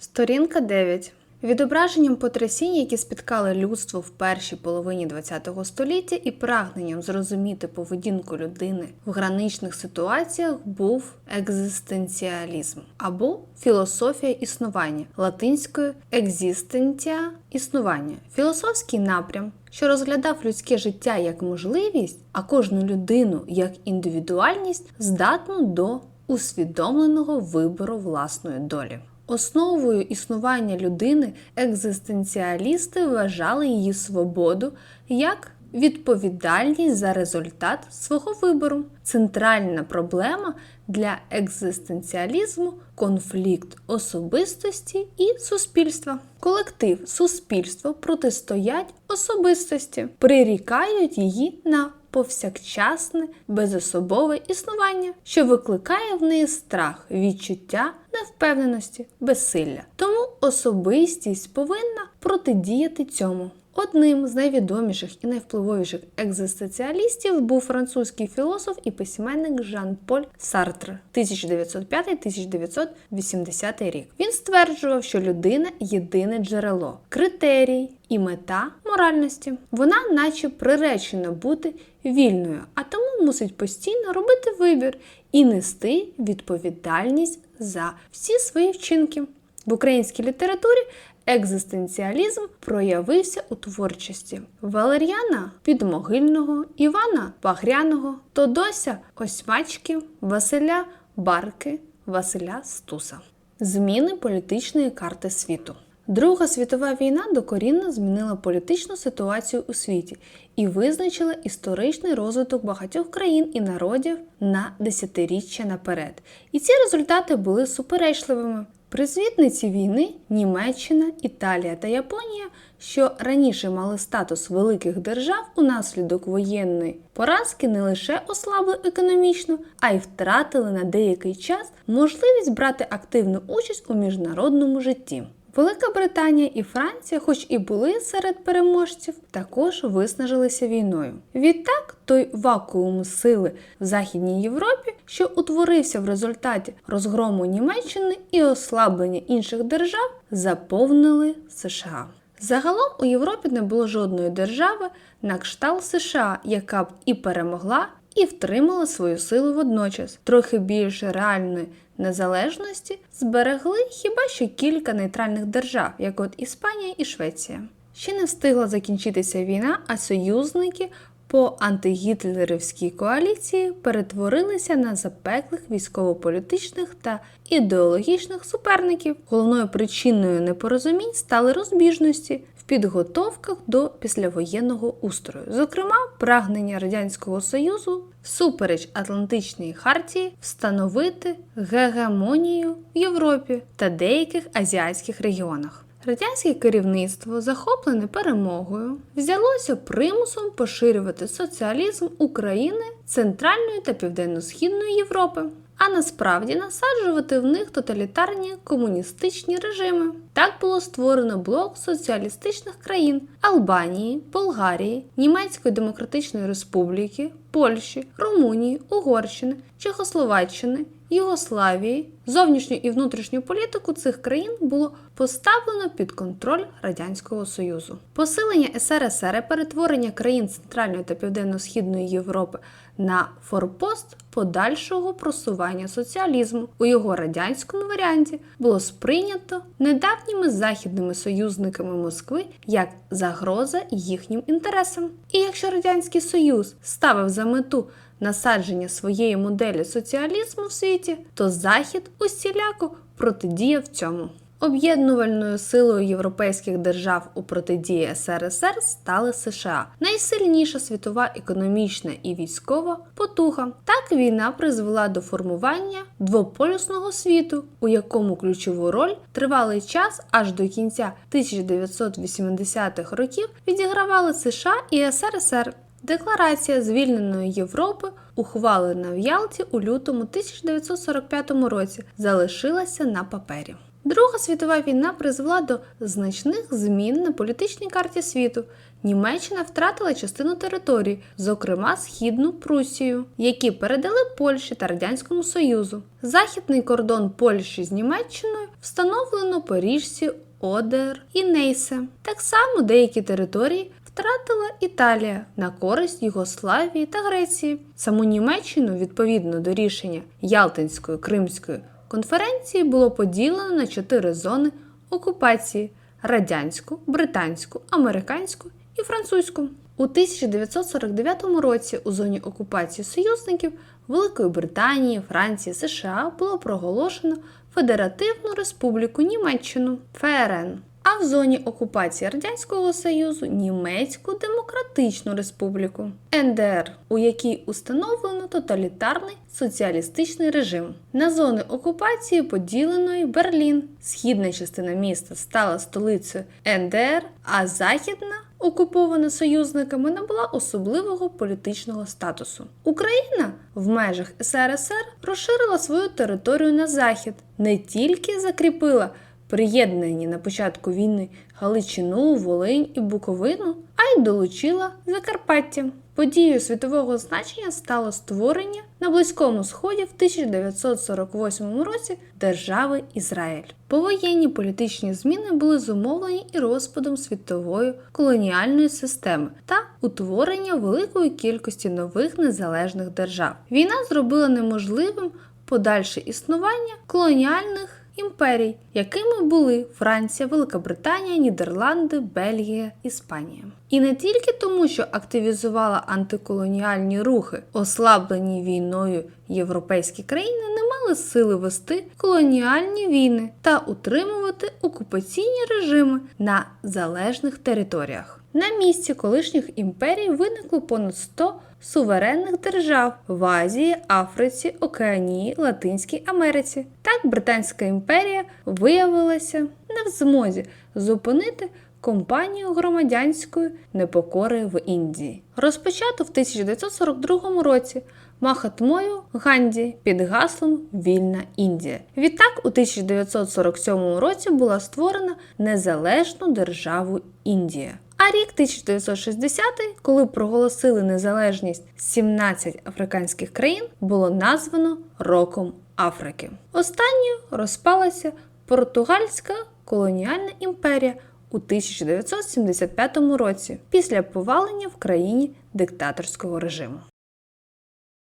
Сторінка 9. Відображенням потрясінь, які спіткали людство в першій половині ХХ століття, і прагненням зрозуміти поведінку людини в граничних ситуаціях був екзистенціалізм або філософія існування латинською екзистенція існування, філософський напрям, що розглядав людське життя як можливість, а кожну людину як індивідуальність, здатну до усвідомленого вибору власної долі. Основою існування людини екзистенціалісти вважали її свободу як відповідальність за результат свого вибору. Центральна проблема для екзистенціалізму конфлікт особистості і суспільства. Колектив, суспільство протистоять особистості, прирікають її на повсякчасне безособове існування, що викликає в неї страх, відчуття невпевненості, безсилля. Тому особистість повинна протидіяти цьому. Одним з найвідоміших і найвпливовіших екзистенціалістів був французький філософ і письменник Жан-Поль Сартр 1905-1980 рік. Він стверджував, що людина єдине джерело, критерій і мета моральності. Вона, наче приречена бути вільною, а тому мусить постійно робити вибір і нести відповідальність за всі свої вчинки. В українській літературі екзистенціалізм проявився у творчості Валер'яна Підмогильного, Івана Багряного, Тодося Осьмачки, Василя Барки, Василя Стуса. Зміни політичної карти світу. Друга світова війна докорінно змінила політичну ситуацію у світі і визначила історичний розвиток багатьох країн і народів на десятиріччя наперед. І ці результати були суперечливими. Призвітниці війни Німеччина, Італія та Японія, що раніше мали статус великих держав унаслідок воєнної поразки, не лише ослабли економічно, а й втратили на деякий час можливість брати активну участь у міжнародному житті. Велика Британія і Франція, хоч і були серед переможців, також виснажилися війною. Відтак, той вакуум сили в Західній Європі, що утворився в результаті розгрому Німеччини і ослаблення інших держав, заповнили США. Загалом у Європі не було жодної держави на кшталт США, яка б і перемогла, і втримала свою силу водночас. Трохи більше реальної незалежності зберегли хіба що кілька нейтральних держав, як от Іспанія і Швеція. Ще не встигла закінчитися війна, а союзники по антигітлерівській коаліції перетворилися на запеклих військово-політичних та ідеологічних суперників. Головною причиною непорозумінь стали розбіжності в підготовках до післявоєнного устрою, зокрема, прагнення Радянського Союзу всупереч Атлантичній хартії встановити гегемонію в Європі та деяких азіатських регіонах. Радянське керівництво, захоплене перемогою, взялося примусом поширювати соціалізм України Центральної та Південно-Східної Європи, а насправді насаджувати в них тоталітарні комуністичні режими. Так було створено блок соціалістичних країн Албанії, Болгарії, Німецької Демократичної Республіки, Польщі, Румунії, Угорщини, Чехословаччини. Югославії, зовнішню і внутрішню політику цих країн було поставлено під контроль Радянського Союзу. Посилення СРСР і перетворення країн Центральної та Південно-Східної Європи на форпост подальшого просування соціалізму у його радянському варіанті було сприйнято недавніми західними союзниками Москви як загроза їхнім інтересам. І якщо Радянський Союз ставив за мету насадження своєї моделі соціалізму в світі, то Захід усіляко протидіяв цьому. Об'єднувальною силою європейських держав у протидії СРСР стали США, найсильніша світова економічна і військова потуга. Так війна призвела до формування двополюсного світу, у якому ключову роль тривалий час аж до кінця 1980-х років відігравали США і СРСР. Декларація звільненої Європи, ухвалена в Ялті у лютому 1945 році, залишилася на папері. Друга світова війна призвела до значних змін на політичній карті світу. Німеччина втратила частину території, зокрема східну Прусію, які передали Польщі та Радянському Союзу. Західний кордон Польщі з Німеччиною встановлено по річці Одер і Нейсе. Так само деякі території втратила Італія на користь Югославії та Греції. Саму Німеччину відповідно до рішення Ялтинської Кримської конференції було поділено на чотири зони окупації: радянську, британську, американську і французьку. У 1949 році у зоні окупації союзників Великої Британії, Франції, США було проголошено Федеративну Республіку Німеччину ФРН. А в зоні окупації Радянського Союзу Німецьку Демократичну Республіку НДР, у якій установлено тоталітарний соціалістичний режим. На зони окупації поділено й Берлін. Східна частина міста стала столицею НДР, а західна окупована союзниками набула особливого політичного статусу. Україна в межах СРСР розширила свою територію на захід, не тільки закріпила приєднані на початку війни Галичину, Волинь і Буковину, а й долучила Закарпаття. Подією світового значення стало створення на Близькому Сході в 1948 році держави Ізраїль. Повоєнні політичні зміни були зумовлені і розпадом світової колоніальної системи та утворення великої кількості нових незалежних держав. Війна зробила неможливим подальше існування колоніальних імперій, якими були Франція, Велика Британія, Нідерланди, Бельгія, Іспанія. І не тільки тому, що активізувала антиколоніальні рухи, ослаблені війною європейські країни не мали сили вести колоніальні війни та утримувати окупаційні режими на залежних територіях. На місці колишніх імперій виникло понад 100 суверенних держав в Азії, Африці, Океанії, Латинській Америці. Так Британська імперія виявилася не в змозі зупинити компанію громадянської непокори в Індії. Розпочато в 1942 році Махатмою Ганді під гаслом Вільна Індія. Відтак, у 1947 році була створена незалежну державу Індія. А рік 1960, коли проголосили незалежність 17 африканських країн, було названо Роком Африки. Останньою розпалася португальська колоніальна імперія у 1975 році після повалення в країні диктаторського режиму.